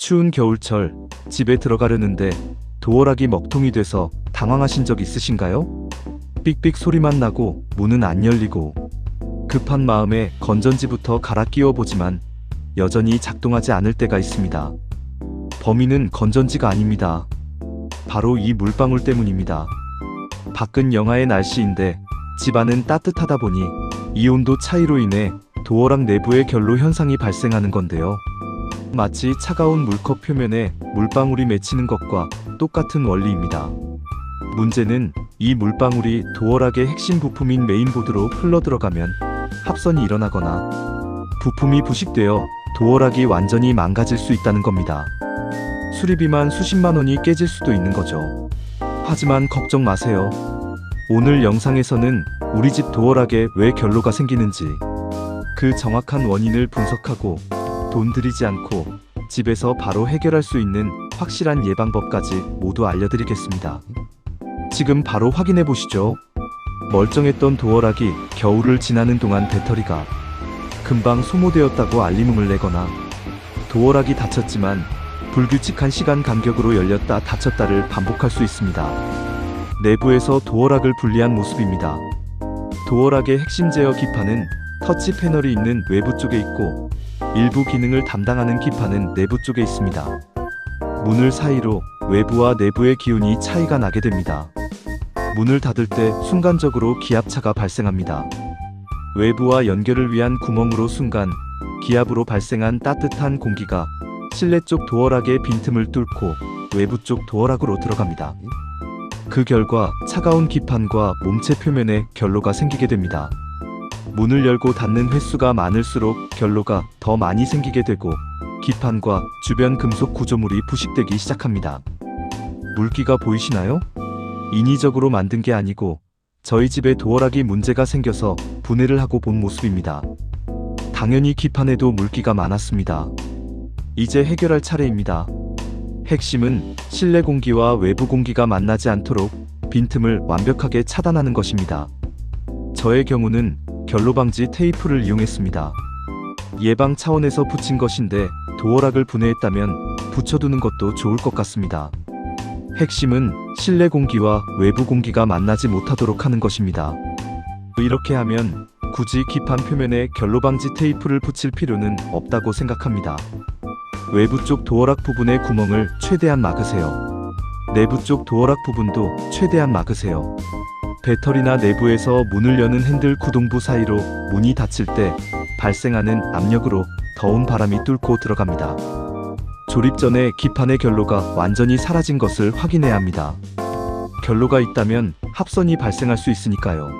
추운 겨울철 집에 들어가려는데 도어락이 먹통이 돼서 당황하신 적 있으신가요? 삑삑 소리만 나고 문은 안 열리고 급한 마음에 건전지부터 갈아 끼워 보지만 여전히 작동하지 않을 때가 있습니다. 범인은 건전지가 아닙니다. 바로 이 물방울 때문입니다. 밖은 영하의 날씨인데 집안은 따뜻하다 보니 이 온도 차이로 인해 도어락 내부의 결로 현상이 발생하는 건데요. 마치 차가운 물컵 표면에 물방울이 맺히는 것과 똑같은 원리입니다. 문제는 이 물방울이 도어락의 핵심 부품인 메인보드로 흘러 들어가면 합선이 일어나거나 부품이 부식되어 도어락이 완전히 망가질 수 있다는 겁니다. 수리비만 수십만 원이 깨질 수도 있는 거죠. 하지만 걱정 마세요. 오늘 영상에서는 우리 집 도어락에 왜 결로가 생기는지 그 정확한 원인을 분석하고 돈 들이지 않고 집에서 바로 해결할 수 있는 확실한 예방법까지 모두 알려드리겠습니다. 지금 바로 확인해 보시죠. 멀쩡했던 도어락이 겨울을 지나는 동안 배터리가 금방 소모되었다고 알림음을 내거나 도어락이 닫혔지만 불규칙한 시간 간격으로 열렸다 닫혔다를 반복할 수 있습니다. 내부에서 도어락을 분리한 모습입니다. 도어락의 핵심 제어 기판은 터치 패널이 있는 외부 쪽에 있고 일부 기능을 담당하는 기판은 내부 쪽에 있습니다. 문을 사이로 외부와 내부의 기운이 차이가 나게 됩니다. 문을 닫을 때 순간적으로 기압차가 발생합니다. 외부와 연결을 위한 구멍으로 순간 기압으로 발생한 따뜻한 공기가 실내 쪽 도어락의 빈틈을 뚫고 외부 쪽 도어락으로 들어갑니다. 그 결과 차가운 기판과 몸체 표면에 결로가 생기게 됩니다. 문을 열고 닫는 횟수가 많을수록 결로가 더 많이 생기게 되고 기판과 주변 금속 구조물이 부식되기 시작합니다. 물기가 보이시나요? 인위적으로 만든 게 아니고 저희 집에 도어락이 문제가 생겨서 분해를 하고 본 모습입니다. 당연히 기판에도 물기가 많았습니다. 이제 해결할 차례입니다. 핵심은 실내 공기와 외부 공기가 만나지 않도록 빈틈을 완벽하게 차단하는 것입니다. 저의 경우는 결로 방지 테이프를 이용했습니다. 예방 차원에서 붙인 것인데 도어락을 분해했다면 붙여두는 것도 좋을 것 같습니다. 핵심은 실내 공기와 외부 공기가 만나지 못하도록 하는 것입니다. 이렇게 하면 굳이 기판 표면에 결로 방지 테이프를 붙일 필요는 없다고 생각합니다. 외부 쪽 도어락 부분의 구멍을 최대한 막으세요. 내부 쪽 도어락 부분도 최대한 막으세요. 배터리나 내부에서 문을 여는 핸들 구동부 사이로 문이 닫힐 때 발생하는 압력으로 더운 바람이 뚫고 들어갑니다. 조립 전에 기판의 결로가 완전히 사라진 것을 확인해야 합니다. 결로가 있다면 합선이 발생할 수 있으니까요.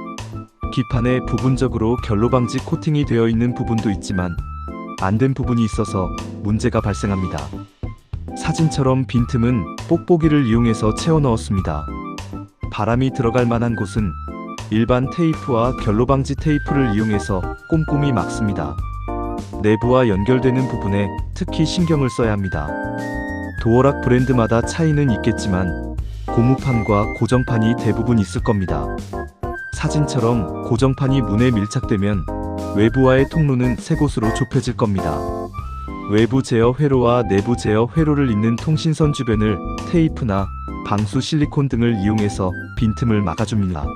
기판에 부분적으로 결로 방지 코팅이 되어 있는 부분도 있지만 안 된 부분이 있어서 문제가 발생합니다. 사진처럼 빈틈은 뽁뽁이를 이용해서 채워 넣었습니다. 바람이 들어갈 만한 곳은 일반 테이프와 결로 방지 테이프를 이용해서 꼼꼼히 막습니다. 내부와 연결되는 부분에 특히 신경을 써야 합니다. 도어락 브랜드마다 차이는 있겠지만 고무판과 고정판이 대부분 있을 겁니다. 사진처럼 고정판이 문에 밀착되면 외부와의 통로는 세 곳으로 좁혀질 겁니다. 외부 제어 회로와 내부 제어 회로를 잇는 통신선 주변을 테이프나 방수 실리콘 등을 이용해서 빈틈을 막아줍니다.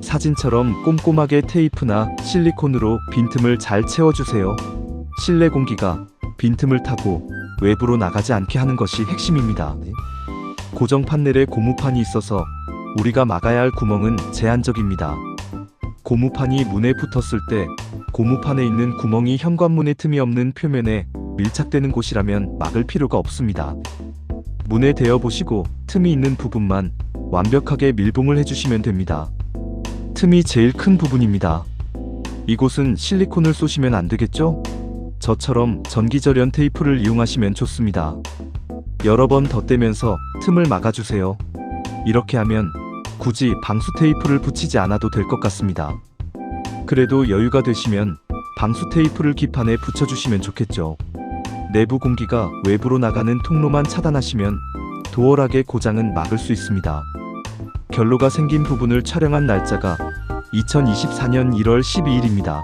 사진처럼 꼼꼼하게 테이프나 실리콘으로 빈틈을 잘 채워주세요. 실내 공기가 빈틈을 타고 외부로 나가지 않게 하는 것이 핵심입니다. 고정 판넬에 고무판이 있어서 우리가 막아야 할 구멍은 제한적입니다. 고무판이 문에 붙었을 때 고무판에 있는 구멍이 현관문의 틈이 없는 표면에 밀착되는 곳이라면 막을 필요가 없습니다. 문에 대어 보시고 틈이 있는 부분만 완벽하게 밀봉을 해주시면 됩니다. 틈이 제일 큰 부분입니다. 이곳은 실리콘을 쏘시면 안 되겠죠? 저처럼 전기절연 테이프를 이용하시면 좋습니다. 여러 번 덧대면서 틈을 막아주세요. 이렇게 하면 굳이 방수 테이프를 붙이지 않아도 될 것 같습니다. 그래도 여유가 되시면 방수 테이프를 기판에 붙여주시면 좋겠죠. 내부 공기가 외부로 나가는 통로만 차단하시면 도어락의 고장은 막을 수 있습니다. 결로가 생긴 부분을 촬영한 날짜가 2024년 1월 12일입니다.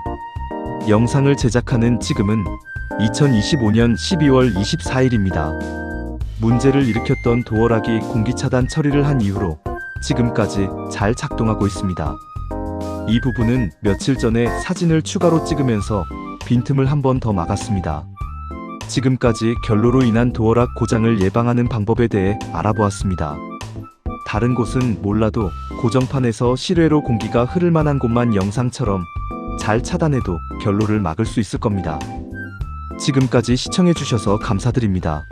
영상을 제작하는 지금은 2025년 12월 24일입니다. 문제를 일으켰던 도어락이 공기 차단 처리를 한 이후로 지금까지 잘 작동하고 있습니다. 이 부분은 며칠 전에 사진을 추가로 찍으면서 빈틈을 한 번 더 막았습니다. 지금까지 결로로 인한 도어락 고장을 예방하는 방법에 대해 알아보았습니다. 다른 곳은 몰라도 고정판에서 실외로 공기가 흐를 만한 곳만 영상처럼 잘 차단해도 결로를 막을 수 있을 겁니다. 지금까지 시청해주셔서 감사드립니다.